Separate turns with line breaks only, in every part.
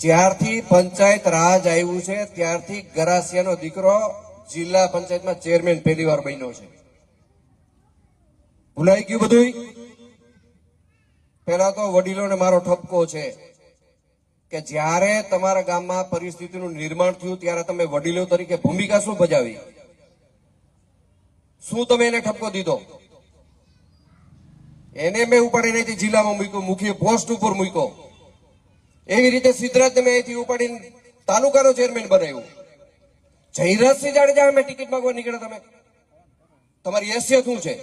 જ્યારથી પંચાયત રાજ આવ્યું છે, ત્યારથી ગરાસિયાનો દીકરો જિલ્લા પંચાયતમાં ચેરમેન પહેલી વાર બન્યો છે. ભૂલાઈ ગયું બધું પેલા તો વડીલોને મારો ઠપકો છે કે જ્યારે તમારા ગામમાં પરિસ્થિતિનું નિર્માણ થયું, ત્યારે તમે વડીલો તરીકે ભૂમિકા શું ભજાવી? શું તમે એને ઠપકો દીધો? એને મેં ઉપાડી નહીં જિલ્લામાં મૂક્યો, મુખ્ય પોસ્ટ ઉપર મૂક્યો. એવી રીતે સિદ્ધરાજને મેં અહીંથી ઉપાડીને તાલુકાનો ચેરમેન બનાવ્યો. જયરાજસિંહ જાડેજા અમે ટિકિટ માંગવા નીકળ્યા તમે. તમારી હેસિયત શું છે?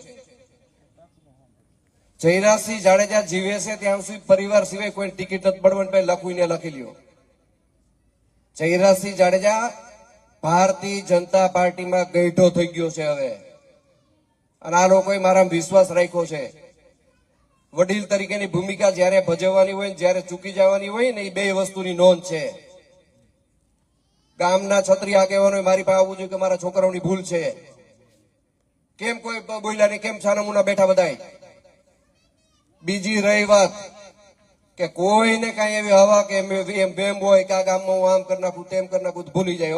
જયરાજસિંહ જાડેજા જીવે છે ત્યાં સુધી પરિવાર સિવાય કોઈ ટિકિટ નથી પડવાની લખવીને લખી લ્યો. જયરાજસિંહ જાડેજા ભારતીય જનતા પાર્ટીમાં ગઈઢો થઈ ગયો છે હવે. અને આ લોકોએ મારા વિશ્વાસ રાખ્યો છે. વડીલ તરીકેની ભૂમિકા જ્યારે ભજવવાની હોય ને જ્યારે ચૂકી જવાની હોય ને એ બે વસ્તુની નોંધ છે. ગામના છત્રી આગેવાનો મારી પાસે આવવું જોઈએ કે મારા છોકરાઓની ભૂલ છે. કેમ કોઈ બોલ્યા નહીં, કેમ છાનામુના બેઠા બધાય? બીજી રહી વાત કે કોઈને કઈ એવી હવા કે એમ બેમ હોય કે આ ગામમાં હું આમ કરી નાખું, તેમ કરી નાખું ભૂલી જાય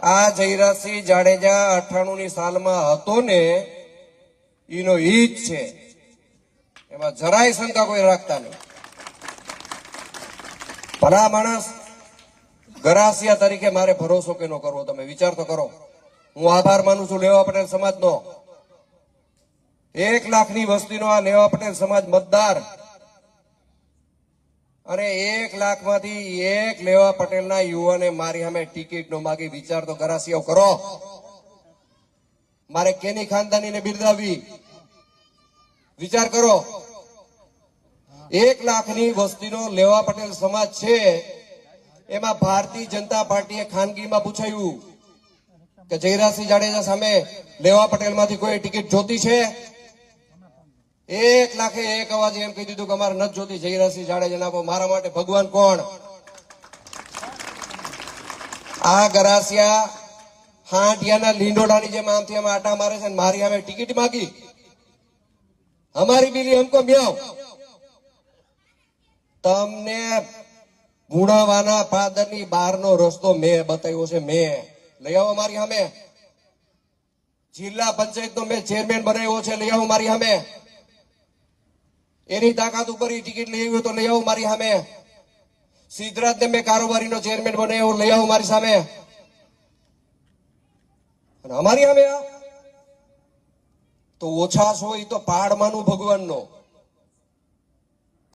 આ જયરાજસિંહ જાડેજા અઠાણું ની સાલમાં હતો ને, એનો જ છે. એમાં જરાય શંકા કોઈ રાખતા નહીં. ભલા માણસ ગરાસિયા તરીકે મારે ભરોસો કે નો કરવો? તમે વિચાર તો કરો. હું આભાર માનું છું લેવા પટેલ સમાજનો. એક લાખની વસ્તીનો આ લેવા પટેલ સમાજ મતદાર. અને એક લાખમાંથી એક લેવા પટેલના યુવાને મારી સામે ટિકિટ નો માગી વિચાર તો ગરાસિયો કરો. મારે કેની ખાનદાનીને બિરદાવી વિચાર કરો. એક લાખની વસ્તીનો લેવા પટેલ સમાજ છે. એમાં ભારતીય જનતા પાર્ટીએ ખાનગીમાં પૂછાયું કે જયરાજસિંહ જાડેજા સામે લેવા પટેલમાંથી કોઈ ટિકિટ જોતી છે? એક લાખે એક અવાજ એમ કહી દીધું કે અમારે નથી જોતી જયરાજસિંહ જાડેજા મારા માટે ભગવાન કોણ? આ ગરાસિયા હાંટિયાના લીંડોડાની જેમ આમથી આમ આટા મારે છે મારી અમે ટિકિટ માગી. અમારી બિલી હમકો મ્યાવ તમને ગુણાવાના પાદરની બહારનો રસ્તો મેં બતાવ્યો છે, મેં. લઈ આવો મારી સામે. જિલ્લા પંચાયતનો મેં ચેરમેન બનાવ્યો છે, લઈ આવો મારી સામે. એની તાકાત ઉપર એ ટિકિટ લઈ આવ્યો તો લઈ આવો મારી સામે. સિદ્ધરાજને મેં કારોબારીનો ચેરમેન બનાવ્યો, લઈ આવો મારી સામે. અમારી સામે તો ઓછા છો એ તો પાડમાંનું ભગવાનનો.